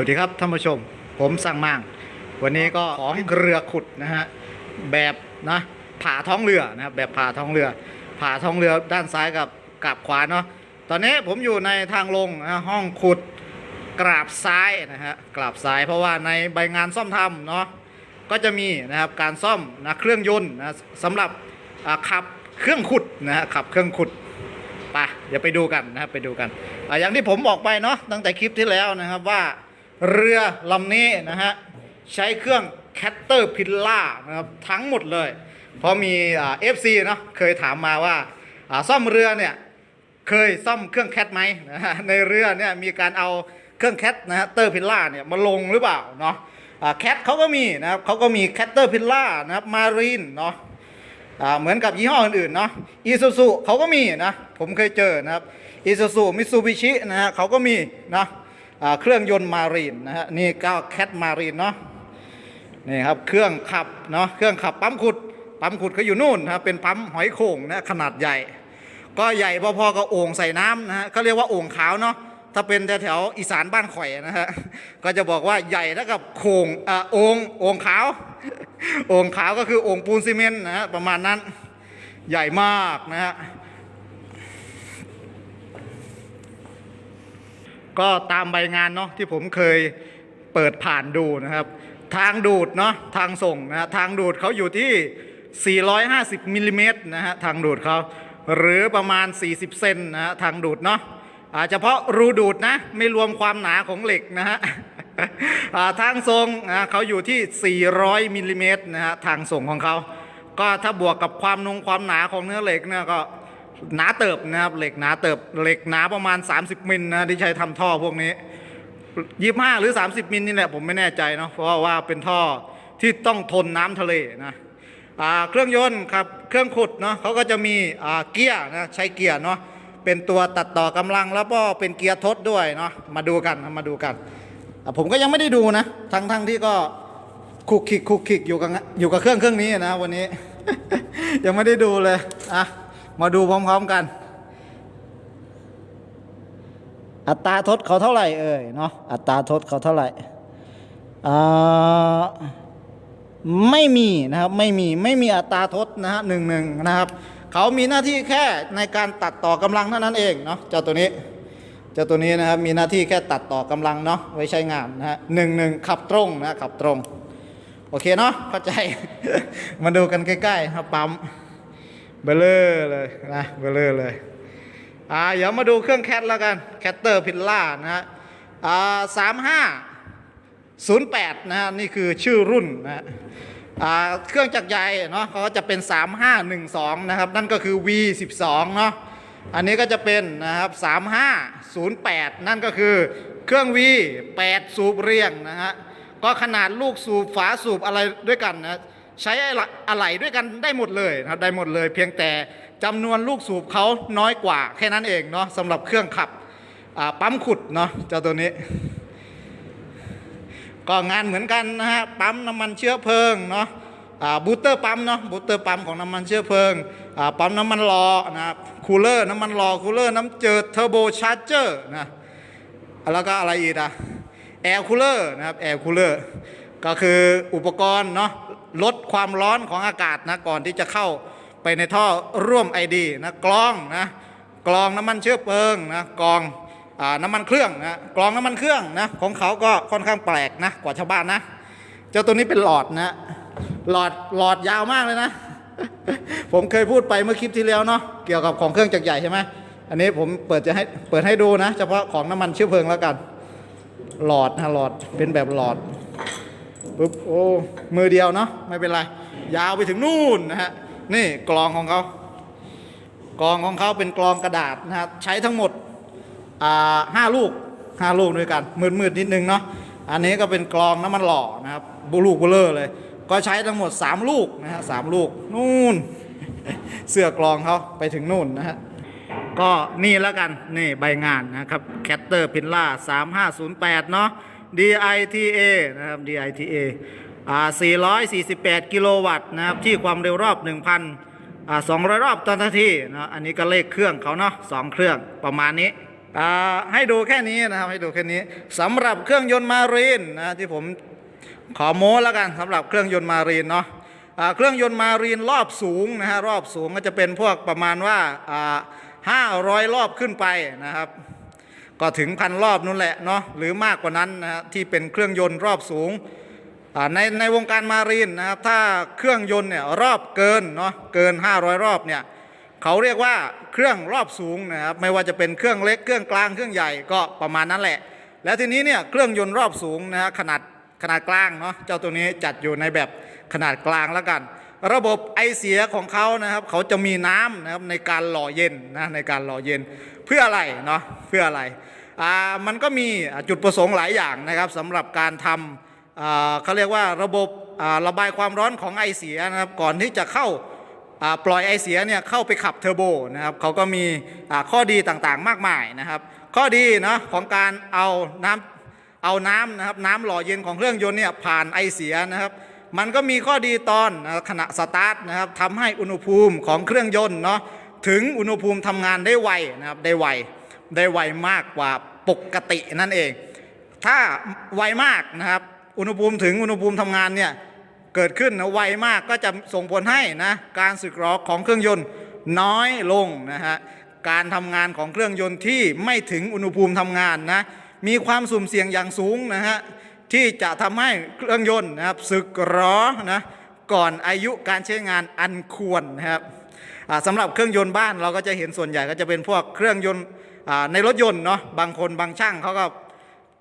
วัสดีครับท่านผู้ชม ผมสั่งมั่งวันนี้ก็ของเรือขุดนะฮะแบบนะผ่าท้องเรือนะครับแบบผ่าท้องเรือ ผ่าท้องเรือด้านซ้ายกับกับขวาเนาะตอนนี้ผมอยู่ในทางลงนะห้องขุดกราบซ้ายนะฮะกราบซ้าย เพราะว่าในใบงานซ่อมทำเนาะก็จะมีนะครับการซ่อมนะเครื่องยนต์นะสำหรับขับเครื่องขุดนะฮะขับเครื่องขุดไปเดี๋ยวไปดูกันนะครับไปดูกันออย่างที่ผมบอกไปเนาะตั้งแต่คลิปที่แล้วนะครับว่า เรือลำนี้นะฮะ ใช้เครื่องแคตเตอร์พิลล่านะครับ ทั้งหมดเลย เพราะมีเอฟซีเนาะเคยถามมาว่าซ่อมเรือเนี่ย เคยซ่อมเครื่องแคทไหมนะฮะในเรือเนี่ยมีการเอาเครื่องแคทนะฮะเตอร์พิลล่าเนี่ยมาลงหรือเปล่าเนาะแคทเขาก็มีนะครับเขาก็มีแคตเตอร์พิลล่านะครับมารีนเนาะอ่าเหมือนกับยี่ห้ออื่นๆเนาะอีซูซูเขาก็มีนะผมเคยเจอนะครับอีซูซูมิตซูบิชินะฮะเขาก็มีนะ เครื่องยนต์มารีนนะฮะนี่ก็แคทมารีนเนาะนี่ครับเครื่องขับเนาะเครื่องขับปั๊มขุด ปั๊มขุดเขาอยู่นู่นนะเป็นปั๊มหอยโข่งนะขนาดใหญ่ ก็ใหญ่พอๆกับโอ่งใส่น้ำนะฮะเขาเรียกว่าโอ่งขาวเนาะถ้าเป็นแถวๆอีสานบ้านข่อยนะฮะก็จะบอกว่าใหญ่เท่ากับโข่งอ่าโอ่งโอ่งขาวโอ่งขาวก็คือโอ่งปูนซีเมนต์นะฮะประมาณนั้นใหญ่มากนะฮะ ก็ตามใบงานเนาะที่ผมเคยเปิดผ่านดูนะครับ ทางดูดเนาะทางส่งนะทางดูดเขาอยู่ที่ 450มิลลิเมตรนะฮะทางดูดเขาหรือประมาณ 40 เซนนะฮะทางดูดเนาะอาเฉพาะรูดูดนะไม่รวมความหนาของเหล็กนะฮะทางทรงนะเขาอยู่ที่ 400มิลลิเมตรนะฮะทางส่งของเขา ก็ถ้าบวกกับความนงความหนาของเนื้อเหล็กเนี่ยก็ หนาเติบนะครับ เหล็กหนาเติบเหล็กหนาประมาณ 30มิลนะที่ใช้ทำท่อพวกนี้ยี่ห้าหรือ 30มิลนี่แหละผมไม่แน่ใจเนาะเพราะว่าเป็นท่อที่ต้องทนน้ำทะเลนะเครื่องยนต์ครับเครื่องขุดเนาะเขาก็จะมีเกียร์นะใช้เกียร์เนาะเป็นตัวตัดต่อกำลังแล้วก็เป็นเกียร์ทดด้วยเนาะมาดูกันมาดูกัน ผมก็ยังไม่ได้ดูนะ ทั้งทั้งที่ก็คุกคิกคุกคิกอยู่กับอยู่กับเครื่องเครื่องนี้นะวันนี้ ยังไม่ได้ดูเลยอะ มาดูพร้อมๆกัน อัตราทดเขาเท่าไหร่เอ่ยเนาะอัตราทดเขาเท่าไหร่อ่าไม่มีนะครับไม่มีไม่มีอัตราทดนะฮะหนึ่งหนึ่งนะครับเขามีหน้าที่แค่ในการตัดต่อกำลังเท่านั้นเองเนาะเจ้าตัวนี้เจ้าตัวนี้นะครับมีหน้าที่แค่ตัดต่อกำลังเนาะไว้ใช้งานนะฮะหนึ่งหนึ่งขับตรงนะขับตรง โอเคเนาะเข้าใจ มาดูกันใกล้ๆครับปั๊ม เบลเลอร์เลยนะเบลเลอร์เลยอ่าเดี๋ยวมาดูเครื่องแคทแล้วกันแคตเตอร์พิลล่านะฮะอ่าสามห้าศูนย์แปดนะฮะนี่คือชื่อรุ่นนะฮะอ่าเครื่องจักรใหญ่เนาะเขาก็จะเป็น 3512 นะครับ นั่นก็คือ V12 เนาะอันนี้ก็จะเป็นนะครับ 3508 นั่นก็คือเครื่อง V 8 สูบเรียงนะฮะก็ขนาดลูกสูบฝาสูบอะไรด้วยกันนะ ใช้อะไหล่ด้วยกันได้หมดเลยนะครับได้หมดเลย เพียงแต่จำนวนลูกสูบเขาน้อยกว่าแค่นั้นเองเนาะสำหรับเครื่องขับปั๊มขุดเนาะเจ้าตัวนี้ ก็งานเหมือนกันนะฮะปั๊มน้ำมันเชื้อเพลิงเนาะบูสเตอร์ปั๊มเนาะบูสเตอร์ปั๊มของน้ำมันเชื้อเพลิงปั๊มน้ำมันรอนะครับคูลเลอร์น้ำมันรอคูลเลอร์น้ำเจิดเทอร์โบชาร์เจอร์นะแล้วก็อะไรอีกอะแอร์คูลเลอร์นะครับแอร์คูลเลอร์ก็คืออุปกรณ์เนาะ ลดความร้อนของอากาศนะก่อนที่จะเข้าไปในท่อร่วมไอดีนะกรองนะกรองน้ำมันเชื้อเพลิงนะกรองอน้ำมันเครื่องนะกรองน้ำมันเครื่องนะของเขาก็ค่อนข้างแปลกนะกว่าชาวบ้านนะเจ้าตัวนี้เป็นหลอดนะหลอดหลอดยาวมากเลยนะ ผมเคยพูดไปเมื่อคลิปที่แล้วเนาะเกี่ยวกับของเครื่องจักรใหญ่ใช่ไหมอันนี้ผมเปิดจะให้เปิดให้ดูนะ เฉพาะของน้ำมันเชื้อเพลิงแล้วกัน หลอดนะหลอดเป็นแบบหลอด ปุ๊บโอ้มือเดียวเนาะไม่เป็นไร ยาวไปถึงนู่นนะฮะนี่กรองของเขากรองของเขาเป็นกรองกระดาษนะฮะใช้ทั้งหมดอ่าห้าลูกห้าลูกด้วยกันมืดๆนิดนึงเนาะอันนี้ก็เป็นกรองน้ำมันหล่อนะครับบูลูกบลเลอร์เลย ก็ใช้ทั้งหมด 3 ลูกนะฮะสามลูกนู่น เสื้อกรองเขาไปถึงนู่นนะฮะก็นี่แล้วกัน นี่ใบงานนะครับแคตเตอร์พินล่า3508 เนาะ DITA นะครับ DITA อ่า448 กิโลวัตต์นะครับ ที่ความเร็วรอบ 1,000อ่า200 รอบต่อนาทีนะอันนี้ก็เลขเครื่องเขาเนาะสองเครื่องประมาณนี้อ่าให้ดูแค่นี้นะครับให้ดูแค่นี้สำหรับเครื่องยนต์มารีนนะที่ผมขอโม้แล้วกันสำหรับเครื่องยนต์มารีนเนาะเครื่องยนต์มารีนรอบสูงนะฮะรอบสูงก็จะเป็นพวกประมาณว่าอ่าห้าร้อยรอบขึ้นไปนะครับ ก็ถึงพันรอบนู่นแหละเนาะหรือมากกว่านั้นนะฮะที่เป็นเครื่องยนต์รอบสูงในในวงการมารีนนะครับถ้าเครื่องยนต์เนี่ยรอบเกินเนาะเกิน 500 รอบเนี่ยเขาเรียกว่าเครื่องรอบสูงนะครับไม่ว่าจะเป็นเครื่องเล็กเครื่องกลางเครื่องใหญ่ก็ประมาณนั้นแหละ แล้วทีนี้เนี่ยเครื่องยนต์รอบสูงนะฮะขนาดขนาดกลางเนาะเจ้าตัวนี้จัดอยู่ในแบบขนาดกลางแล้วกัน ระบบไอเสียของเขานะครับ เขาจะมีน้ำนะครับในการหล่อเย็นนะในการหล่อเย็นเพื่ออะไรเนาะเพื่ออะไรอ่ามันก็มีจุดประสงค์หลายอย่างนะครับสำหรับการทำอ่าเขาเรียกว่าระบบอ่าระบายความร้อนของไอเสียนะครับก่อนที่จะเข้าอ่าปล่อยไอเสียเนี่ยเข้าไปขับเทอร์โบนะครับเขาก็มีอ่าข้อดีต่างๆมากมายนะครับ ข้อดีเนาะของการเอาน้ำเอาน้ำนะครับน้ำหล่อเย็นของเครื่องยนต์เนี่ยผ่านไอเสียนะครับ มันก็มีข้อดีตอนขณะสตาร์ทนะครับทำให้อุณหภูมิของเครื่องยนต์เนาะถึงอุณหภูมิทำงานได้ไวนะครับได้ไวได้ไวมากกว่าปกตินั่นเอง ถ้าไวมากนะครับ อุณหภูมิถึงอุณหภูมิทำงานเนี่ยเกิดขึ้นนะไวมากก็จะส่งผลให้นะการสึกหรอของเครื่องยนต์น้อยลงนะฮะการทำงานของเครื่องยนต์ที่ไม่ถึงอุณหภูมิทำงานนะมีความสุ่มเสี่ยงอย่างสูงนะฮะ ที่จะทำให้เครื่องยนต์นะครับสึกหรอนะก่อนอายุการใช้งานอันควรนะครับสำหรับเครื่องยนต์บ้านเราก็จะเห็นส่วนใหญ่ก็จะเป็นพวกเครื่องยนต์ในรถยนต์เนาะบางคนบางช่างเขาก็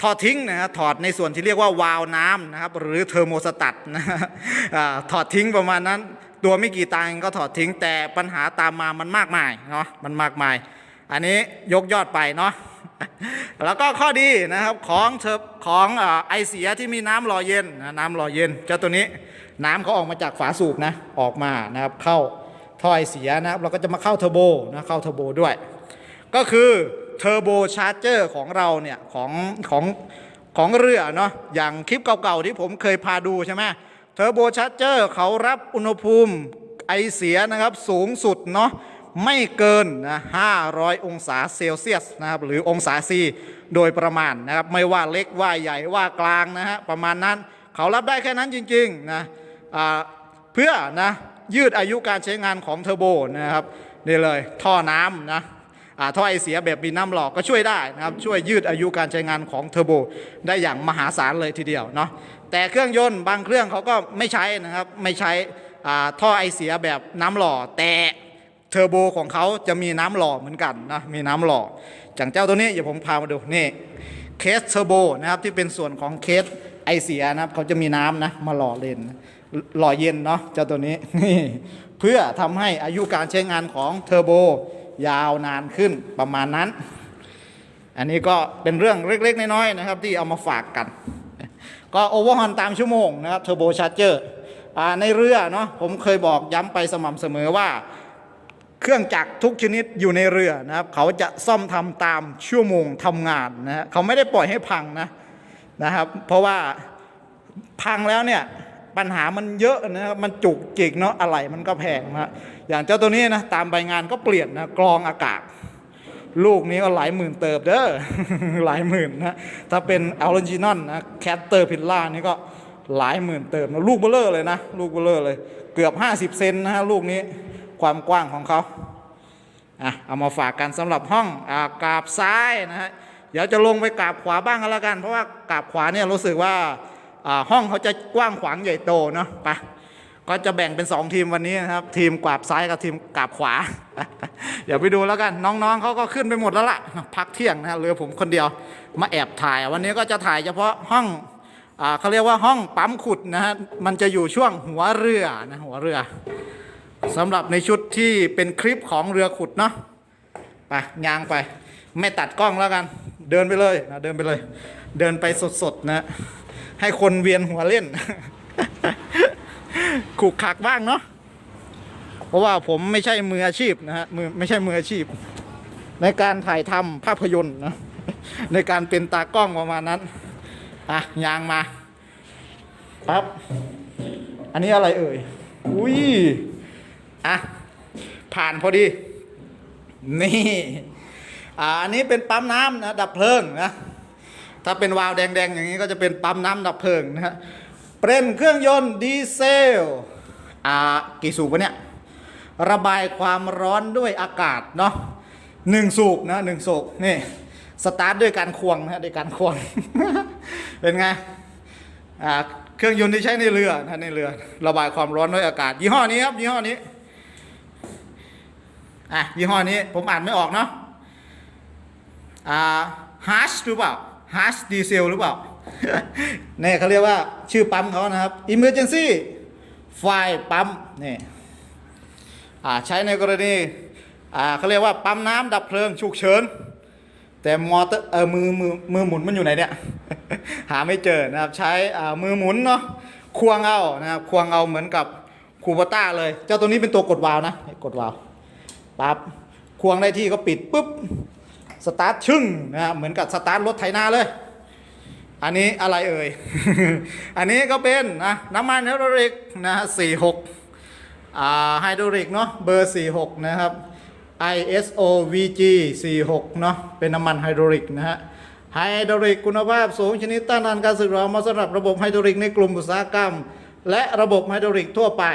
ถอดทิ้งนะครับถอดในส่วนที่เรียกว่าวาล์วน้ำนะครับหรือเทอร์โมสตัตนะฮะถอดทิ้งประมาณนั้น ตัวไม่กี่ตังก็ถอดทิ้งแต่ปัญหาตามมามันมากมายเนาะมันมากมาย อันนี้ยกยอดไปเนาะ แล้วก็ข้อดีนะครับของเทอของอไอเสียที่มีน้ำหล่อเย็นน้ำหล่อเย็นเจ้าตัวนี้น้ำเขาออกมาจากฝาสูบนะออกมานะครับเข้าท่อไอเสียนะครับเราก็จะมาเข้าเทอร์โบนะเข้าเทอร์โบด้วย ก็คือเทอร์โบชาร์เจอร์ของเราเนี่ยของของของเรือเนาะอย่างคลิปเก่าๆที่ผมเคยพาดูใช่ไหมเทอร์โบชาร์เจอร์เขารับอุณหภูมิไอเสียนะครับสูงสุดเนาะ ไม่เกินนะ500 องศาเซลเซียสนะครับหรือองศาซีโดยประมาณนะครับไม่ว่าเล็กว่าใหญ่ว่ากลางนะฮะประมาณนั้นเขารับได้แค่นั้นจริงๆนะเพื่อนะยืดอายุการใช้งานของเทอร์โบนะครับนี่เลยท่อน้ำนะท่อไอเสียแบบมีน้ำหลอกก็ช่วยได้นะครับช่วยยืดอายุการใช้งานของเทอร์โบได้อย่างมหาศาลเลยทีเดียวเนาะแต่เครื่องยนต์บางเครื่องเขาก็ไม่ใช้นะครับไม่ใช้ท่อไอเสียแบบน้ำหล่อแต่ เทอร์โบของเขาจะมีน้ำหล่อเหมือนกันนะมีน้ำหล่ออย่างเจ้าตัวนี้เดี๋ยวผมพามาดูนี่เคสเทอร์โบนะครับที่เป็นส่วนของเคสไอเสียนะครับเขาจะมีน้ำนะมาหล่อเลนหล่อเย็นเนาะเจ้าตัวนี้นี่เพื่อทำให้อายุการใช้งานของเทอร์โบยาวนานขึ้นประมาณนั้น อันนี้ก็เป็นเรื่องเล็กๆ น้อยๆนะครับที่เอามาฝากกัน ก็โอเวอร์ฮอนตามชั่วโมงนะครับเทอร์โบชาร์เจอร์ในเรือเนาะผมเคยบอกย้ำไปสม่ำเสมอว่า เครื่องจักรทุกชนิดอยู่ในเรือนะครับ เขาจะซ่อมทำตามชั่วโมงทำงานนะฮะเขาไม่ได้ปล่อยให้พังนะนะครับ เพราะว่าพังแล้วเนี่ยปัญหามันเยอะนะครับมันจุกจิกเนาะอะไรมันก็แพงนะอย่างเจ้าตัวนี้นะตามใบงานก็เปลี่ยนนะกรองอากาศ ลูกนี้ก็หลายหมื่นเติบเด้อหลายหมื่นนะถ้าเป็นออริจินอลนะแคตเตอร์พิลล่านี่ก็หลายหมื่นเติบนะลูกเบลเลอร์เลยนะ ลูกเบลเลอร์เลย เกือบ 50 เซนนะฮะลูกนี้ความกว้างของเขา อะเอามาฝากกันสำหรับห้องอากราบซ้ายนะฮะเดี๋ยวจะลงไปกราบขวาบ้างก็แล้วกัน เพราะว่ากราบขวาเนี่ยรู้สึกว่าอ่าห้องเขาจะกว้างขวางใหญ่โตเนาะไปก็จะแบ่งเป็น 2 ทีมวันนี้นะครับ ทีมกราบซ้ายกับทีมกราบขวา เดี๋ยวไปดูแล้วกันน้องๆเขาก็ขึ้นไปหมดแล้วล่ะพักเที่ยงนะฮะเหลือผมคนเดียวมาแอบถ่าย วันนี้ก็จะถ่ายเฉพาะห้องอ่าเขาเรียกว่าห้องปั๊มขุดนะฮะมันจะอยู่ช่วงหัวเรือนะหัวเรือ สำหรับในชุดที่เป็นคลิปของเรือขุดเนาะไปยางไป ไม่ตัดกล้องแล้วกัน เดินไปเลยนะเดินไปเลย เดินไปสดๆนะ ให้คนเวียนหัวเล่นขูกขักบ้างเนาะเพราะว่าผมไม่ใช่มืออาชีพนะฮะมือไม่ใช่มืออาชีพ ในการถ่ายทำภาพยนตร์นะในการเป็นตากล้องประมาณนั้นอะยางมาปั๊บอันนี้อะไรเอ่ย อุ้ย อะผ่านพอดี นี่อ่าอันนี้เป็นปั๊มน้ำนะดับเพลิงนะถ้าเป็นวาล์วแดงๆ อย่างนี้ก็จะเป็นปั๊มน้ำดับเพลิงนะฮะเป็นเครื่องยนต์ดีเซลอ่ากี่สูบวะเนี่ยระบายความร้อนด้วยอากาศเนาะหนึ่งสูบนะหนึ่งสูบนี่สตาร์ทด้วยการควงนะฮะด้วยการควง เป็นไงอ่าเครื่องยนต์ที่ใช้ในเรือนะในเรือ ระบายความร้อนด้วยอากาศ ยี่ห้อนี้ครับยี่ห้อนี้ อะยี่ห้อนี้ผมอ่านไม่ออกเนาะอ่าฮัชหรือเปล่าฮัชดีเซลหรือเปล่าเนี่ยเขาเรียกว่าชื่อปั๊มเขานะครับ Emergency ไฟปั๊มนี่อ่าใช้ในกรณีอ่าเขาเรียกว่าปั๊มน้ำดับเพลิงฉุกเฉิน แต่มอเตอร์เออมือมือมือหมุนมันอยู่ไหนเนี่ย หาไม่เจอนะครับใช้อ่ามือหมุนเนาะควงเอานะครับควงเอาเหมือนกับคูปต้าเลย เจ้าตัวนี้เป็นตัวกดวาล์วนะกดวาล์ว ปั๊บควงได้ที่ก็ปิดปุ๊บสตาร์ทชึ่งนะครับเหมือนกับสตาร์ทรถไถนาเลย อันนี้อะไรเอ่ย อันนี้ก็เป็นนะน้ำมันไฮดรอลิกนะฮะ46อ่าไฮดรอลิกเนาะเบอร์46นะครับ ISO VG 46เนาะเป็นน้ำมันไฮดรอลิกนะฮะไฮดรอลิกคุณภาพสูงชนิดต้านทานการสึกหรอมาสำหรับระบบไฮดรอลิกในกลุ่มอุตสาหกรรม และระบบไฮดรอลิกทั่วไป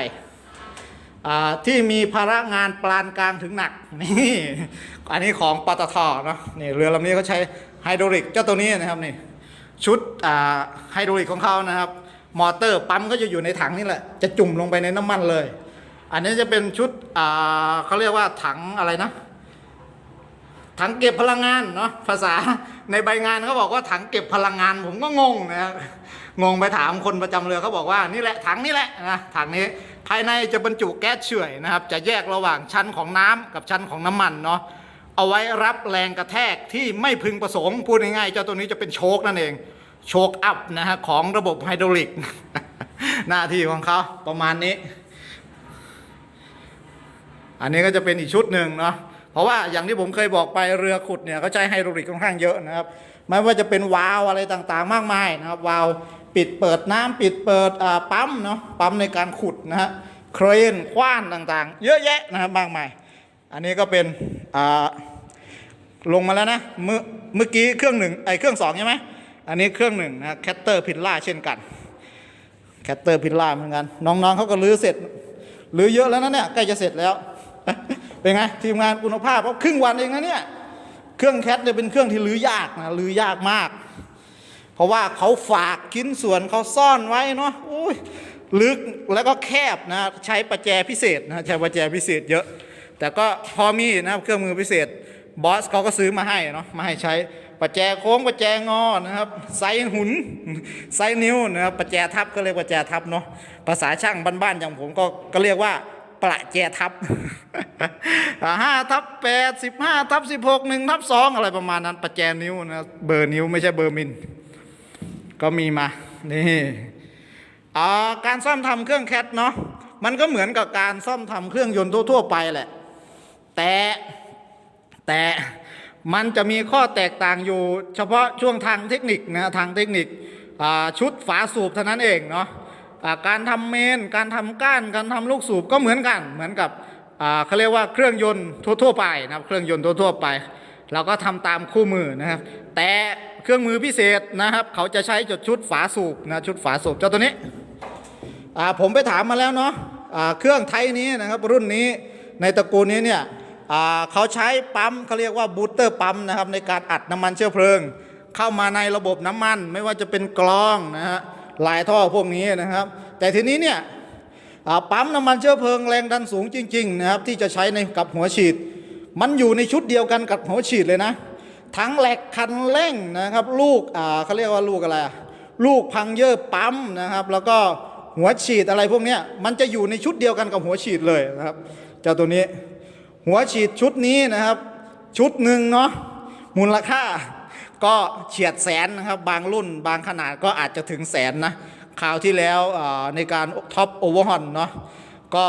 ที่มีภาระงานปานกลางถึงหนักนี่อันนี้ของปตทเนาะนี่เรือลำนี้เขาใช้ไฮดรอลิกเจ้าตัวนี้นะครับนี่ชุดไฮดรอลิกของเขานะครับ มอเตอร์ปั๊มก็จะอยู่ในถังนี่แหละ จะจุ่มลงไปในน้ำมันเลย อันนี้จะเป็นชุดเขาเรียกว่าถังอะไรนะ ถังเก็บพลังงานเนาะภาษาในใบงานเขาบอกว่าถังเก็บพลังงานผมก็งงนะครับ งงไปถามคนประจำเรือเขาบอกว่านี่แหละถังนี่แหละนะถังนี้ภายในจะบรรจุแก๊สเฉื่อยนะครับ จะแยกระหว่างชั้นของน้ำกับชั้นของน้ำมันเนาะเอาไว้รับแรงกระแทกที่ไม่พึงประสงค์พูดง่ายๆเจ้าตัวนี้จะเป็นโชคนั่นเองโชคอัพนะฮะของระบบไฮดรอลิก หน้าที่ของเขาประมาณนี้ อันนี้ก็จะเป็นอีกชุดหนึ่งเนาะเพราะว่าอย่างที่ผมเคยบอกไปเรือขุดเนี่ยเขาใช้ไฮดรอลิกค่อนข้างเยอะนะครับไม่ว่าจะเป็นวาล์วอะไรต่างๆ มากมายนะครับวาล์ว ปิดเปิดน้ำปิดเปิดปั๊มเนาะปั๊มในการขุดนะฮะเครนคว้านต่างๆ เยอะแยะนะครับมากมายอันนี้ก็เป็นลงมาแล้วนะเมื่อเมื่อกี้เครื่องหนึ่งไอเครื่องสองใช่ไหมอันนี้เครื่องหนึ่งนะแคตเตอร์พิลล่าเช่นกันแคตเตอร์พิลล่าเหมือนกัน น้องๆเขาก็รื้อเสร็จรื้อเยอะแล้วนะเนี่ยใกล้จะเสร็จแล้วเป็นไงทีมงานคุณภาพเพราะครึ่งวันเองนะเนี่ยเครื่องแคทเนี่ยเป็นเครื่องที่รื้อยากนะรื้อยากมาก เพราะว่าเขาฝากชิ้นส่วนเขาซ่อนไว้เนาะอุ้ยลึกแล้วก็แคบนะใช้ประแจพิเศษนะใช้ประแจพิเศษเยอะ แต่ก็พอมีนะครับเครื่องมือพิเศษบอสเขาก็ซื้อมาให้เนาะมาให้ใช้ประแจโค้งประแจงอนะครับไซส์หุนไซนิ้วนะครับประแจทับก็เรียกประแจทับเนาะภาษาช่างบ้านๆอย่างผมก็ก็เรียกว่าประแจทับห้าทับแปดสิบห้าทับสิบหกหนึ่งทับสองอะไรประมาณนั้นประแจนิ้วนะเบอร์นิ้วไม่ใช่เบอร์มิล ก็มีมา นี่อ่าการซ่อมทำเครื่องแคทเนาะ มันก็เหมือนกับการซ่อมทำเครื่องยนต์ทั่ว ๆ ไปแหละ แต่แต่มันจะมีข้อแตกต่างอยู่ เฉพาะช่วงทางเทคนิคนะทางเทคนิคอ่าชุดฝาสูบเท่านั้นเองเนาะอ่าการทำเมน การทำก้าน การทำลูกสูบก็เหมือนกัน เหมือนกับอ่าเขาเรียกว่าเครื่องยนต์ทั่ว ๆ ไปนะครับ เครื่องยนต์ทั่ว ๆ ไป เราก็ทำตามคู่มือนะครับ แต่ เครื่องมือพิเศษนะครับ เขาจะใช้จุดชุดฝาสูบนะชุดฝาสูบเจ้าตัวนี้ผมไปถามมาแล้วเนาะอ่าเครื่องไทยนี้นะครับรุ่นนี้ในตระกูลนี้เนี่ยเขาใช้ปั๊มเขาเรียกว่าบูสเตอร์ปั๊มนะครับในการอัดน้ำมันเชื้อเพลิง เข้ามาในระบบน้ำมัน ไม่ว่าจะเป็นกรองนะฮะลายท่อพวกนี้นะครับ แต่ทีนี้เนี่ยปั๊มน้ำมันเชื้อเพลิงแรงดันสูงจริง ๆ นะครับ ที่จะใช้ในกับหัวฉีด มันอยู่ในชุดเดียวกันกับหัวฉีดเลยนะ ทั้งแหลกคันเร่งนะครับ ลูกอ่าเขาเรียกว่าลูกอะไรลูกพังเยอร์ปั๊มนะครับ แล้วก็หัวฉีดอะไรพวกนี้มันจะอยู่ในชุดเดียวกันกับหัวฉีดเลยนะครับเจ้าตัวนี้ หัวฉีดชุดนี้นะครับ ชุดหนึ่งเนาะมูลค่าก็เฉียดแสนนะครับ บางรุ่นบางขนาดก็อาจจะถึงแสนนะคราวที่แล้วในการท็อปโอเวอร์ฮอนเนาะก็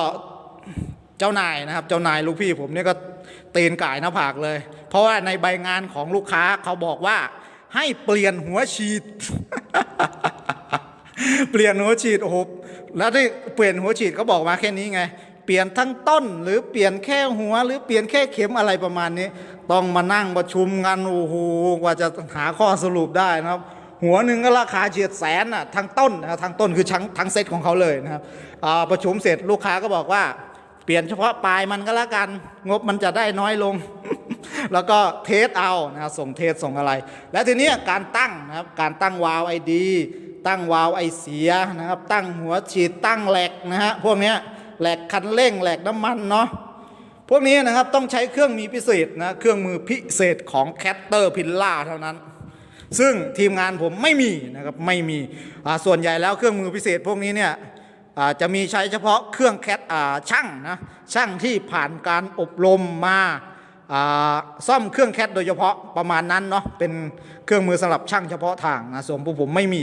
เจ้านายนะครับ เจ้านายลูกพี่ผมเนี่ยก็ ตีนก่ายหน้าผากเลย เพราะว่าในใบงานของลูกค้าเขาบอกว่า ให้เปลี่ยนหัวฉีด เปลี่ยนหัวฉีดโอ้โหแล้วที่เปลี่ยนหัวฉีดเขาบอกมาแค่นี้ไง เปลี่ยนทั้งต้น หรือเปลี่ยนแค่หัว หรือเปลี่ยนแค่เข็มอะไรประมาณนี้ ต้องมานั่งประชุมกันโอ้โหกว่าจะหาข้อสรุปได้นะครับหัวหนึ่งก็ราคาเฉียดแสนอะทั้งต้นทั้งต้นคือทั้งทั้งเซตของเขาเลยนะครับประชุมเสร็จลูกค้าก็บอกว่า เปลี่ยนเฉพาะปลายมันก็แล้วกัน งบมันจะได้น้อยลง แล้วก็เทสเอานะส่งเทสส่งอะไร และทีนี้การตั้งนะครับการตั้งวาล์วไอดี ตั้งวาล์วไอเสียนะครับ ตั้งหัวฉีดตั้งแหลกนะฮะพวกนี้แหลกคันเร่งแหลกน้ำมันเนาะพวกนี้นะครับต้องใช้เครื่องมีพิเศษนะเครื่องมือพิเศษของแคตเตอร์พิลล่าเท่านั้น ซึ่งทีมงานผมไม่มีนะครับไม่มีส่วนใหญ่แล้วเครื่องมือพิเศษพวกนี้เนี่ย จะมีใช้เฉพาะเครื่องแคทช่างนะช่างที่ผ่านการอบรมมาซ่อมเครื่องแคทโดยเฉพาะประมาณนั้นเนาะเป็นเครื่องมือสำหรับช่างเฉพาะทางนะส่วนพวกผมไม่มี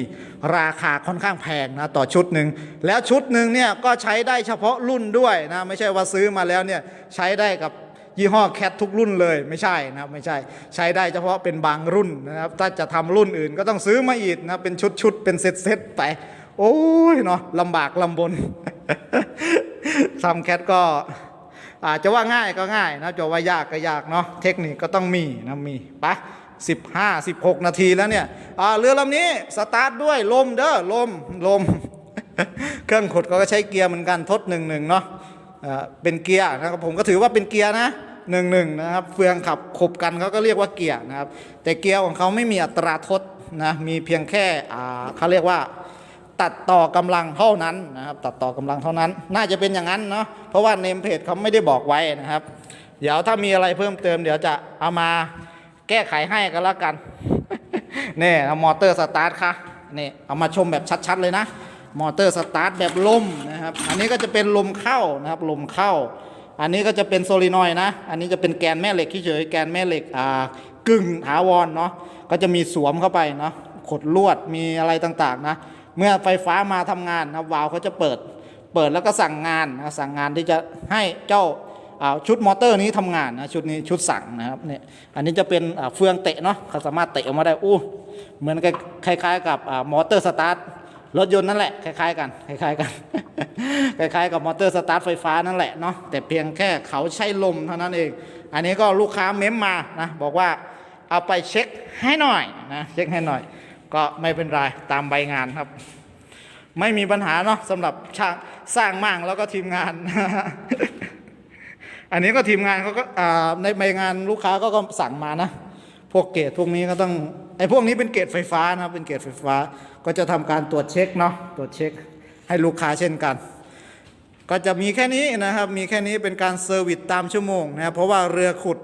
ราคาค่อนข้างแพงนะต่อชุดหนึ่งแล้วชุดหนึ่งเนี่ยก็ใช้ได้เฉพาะรุ่นด้วยนะไม่ใช่ว่าซื้อมาแล้วเนี่ยใช้ได้กับยี่ห้อแคททุกรุ่นเลยไม่ใช่นะครับไม่ใช่ใช้ได้เฉพาะเป็นบางรุ่นนะครับถ้าจะทำรุ่นอื่นก็ต้องซื้อมาอีกนะเป็นชุดชุดๆเป็นเซตเซตๆไป โอ้ยเนาะลำบากลำบนทำแคทก็อาจจะว่าง่ายก็ง่ายนะจะว่ายากก็ยากเนาะเทคนิคก็ต้องมีนะมีไปะ15 16นาทีแล้วเนี่ยเรือลำนี้สตาร์ทด้วยลมเด้อลมลม เครื่องขุดก็ใช้เกียร์เหมือนกันทดหนึ่งหนึ่งเนาะเป็นเกียร์นะครับผมก็ถือว่าเป็นเกียร์นะหนึ่งหนึ่งนะครับเฟืองขับขบกันเขาก็เรียกว่าเกียร์นะครับ แต่เกียร์ของเขาไม่มีอัตราทดนะมีเพียงแค่เขาเรียกว่า ตัดต่อกำลังเท่านั้นนะครับ ตัดต่อกำลังเท่านั้น น่าจะเป็นอย่างนั้นเนาะเพราะว่าเนมเพจเขาไม่ได้บอกไว้นะครับ เดี๋ยวถ้ามีอะไรเพิ่มเติม เดี๋ยวจะเอามาแก้ไขให้กันล้วกันนี่เอามอเตอร์สตาร์ทค่ะนี่เอามาชมแบบชัดๆเลยนะ มอเตอร์สตาร์ทแบบลมนะครับ อันนี้ก็จะเป็นลมเข้านะครับลมเข้า อันนี้ก็จะเป็นโซลินอยนะ อันนี้จะเป็นแกนแม่เหล็กเฉยแกนแม่เหล็กอ่ากึ่งถาวรเนาะก็จะมีสวมเข้าไปเนาะขดลวดมีอะไรต่างๆนะ เมื่อไฟฟ้ามาทำงานนะวาล์วเขาจะเปิด เปิดแล้วก็สั่งงานนะสั่งงานที่จะให้เจ้าาชุดมอเตอร์นี้ทำงานนะชุดนี้ชุดสั่งนะครับเนี่ยอันนี้จะเป็นเฟืองเตะเนาะเขาสามารถเตะออกมาได้อู้เหมือนกับคล้าย ๆ กับอมอเตอร์สตาร์ทรถยนต์นั่นแหละคล้ายๆกันคล้ายๆกันคล้ายๆกับมอเตอร์สตาร์ทไฟฟ้านั่นแหละเนาะแต่เพียงแค่เขาใช้ลมเท่านั้นเอง อันนี้ก็ลูกค้าเม้มมานะบอกว่าเอาไปเช็คให้หน่อยนะเช็คให้หน่อย ก็ไม่เป็นไรตามใบงานครับ ไม่มีปัญหาเนาะสำหรับช่างสร้างมั่งแล้วก็ทีมงาน อันนี้ก็ทีมงานเขาก็ในใบงานลูกค้าก็สั่งมานะ พวกเกรดพวกนี้ก็ต้องไอ้พวกนี้เป็นเกรดไฟฟ้านะครับเป็นเกรดไฟฟ้าก็จะทำการตรวจเช็คเนาะตรวจเช็คให้ลูกค้าเช่นกัน ก็จะมีแค่นี้นะครับ มีแค่นี้เป็นการเซอร์วิสตามชั่วโมงนะครับเพราะว่าเรือขุด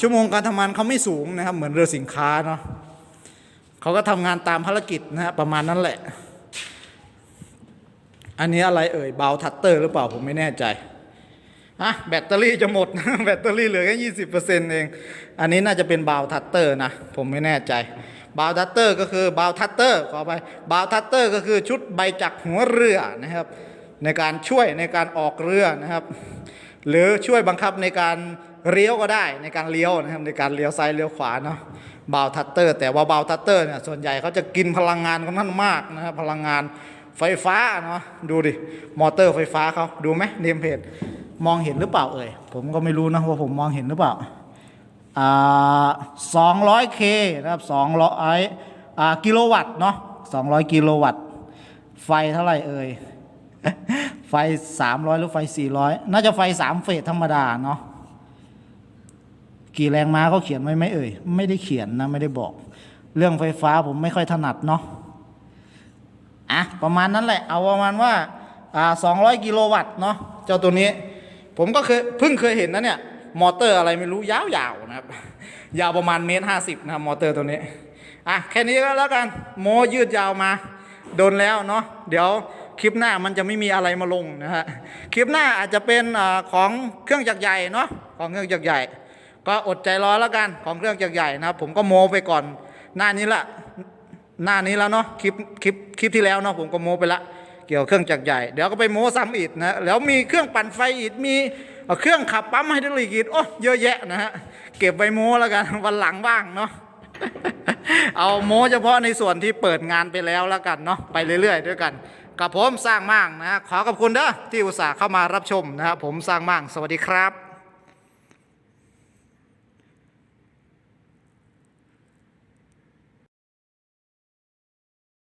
ชั่วโมงการทำงานเขาไม่สูงนะครับ เหมือนเรือสินค้าเนาะ เขาก็ทำงานตามภารกิจนะฮะประมาณนั้นแหละ อันนี้อะไรเอ่ยเบาทัตเตอร์หรือเปล่าผมไม่แน่ใจอะแบตเตอรี่จะหมด แบตเตอรี่เหลือแค่ยี่สิบเปอร์เซ็นต์เอง อันนี้น่าจะเป็นบาวทัตเตอร์นะ ผมไม่แน่ใจบาวทัตเตอร์ก็คือบาวทัตเตอร์ขอไปบาวทัตเตอร์ก็คือชุดใบจักหัวเรือนะครับ ในการช่วยในการออกเรือนะครับ หรือช่วยบังคับในการเลี้ยวก็ได้ในการเลี้ยวนะครับในการเลี้ยวซ้ายเลี้ยวขวาเนาะ บาวทัตเตอร์ แต่ว่าบาวทัตเตอร์เนี่ยส่วนใหญ่เขาจะกินพลังงานค่อนข้างมากนะครับพลังงานไฟฟ้าเนาะดูดิมอเตอร์ไฟฟ้าเขาดูไหมเนมเพจมองเห็นหรือเปล่าเอ่ยผมก็ไม่รู้นะว่าผมมองเห็นหรือเปล่าอ่า200 k นะครับ200อ่ากิโลวัตต์เนาะ200กิโลวัตต์ไฟเท่าไหร่เอ่ยไฟ300หรือไฟ400น่าจะไฟ3เฟสธรรมดาเนาะ กี่แรงม้าเขาเขียนไว้ไหมเอ่ย ไม่ได้เขียนนะไม่ได้บอก เรื่องไฟฟ้าผมไม่ค่อยถนัดเนาะอะประมาณนั้นแหละเอาประมาณว่าอ่า200กิโลวัตต์เนาะเจ้าตัวนี้ ผมก็เคยเพิ่งเคยเห็นนะเนี่ยมอเตอร์อะไรไม่รู้ยาวๆนะครับ ยาวประมาณเมตรห้าสิบนะครับมอเตอร์ตัวนี้อะแค่นี้ก็แล้วกันโมยืดยาวมาโดนแล้วเนาะเดี๋ยวคลิปหน้ามันจะไม่มีอะไรมาลงนะฮะคลิปหน้าอาจจะเป็นของเครื่องจักรใหญ่เนาะของเครื่องจักรใหญ่ ก็อดใจรอแล้วกันของเครื่องจักรใหญ่นะครับ ผมก็โมไปก่อนหน้านี้ละหน้านี้แล้วเนาะคลิปคลิปคลิปที่แล้วเนาะผมก็โมไปละเกี่ยวเครื่องจักรใหญ่ เดี๋ยวก็ไปโม้ซ้ำอีกนะแล้วมีเครื่องปั่นไฟอีกมีเครื่องขับปั๊มไฮดรอลิกอีกโอ้เยอะแยะนะฮะเก็บไว้โม้แล้วกันวันหลังบ้างเนาะเอาโม้เฉพาะในส่วนที่เปิดงานไปแล้วแล้วกันเนาะไปเรื่อย ๆ ด้วยกันกับผมสร้างมั่งนะฮะขอขอบคุณเด้อที่อุตส่าห์เข้ามารับชมนะครับผมสร้างมั่งสวัสดีครับ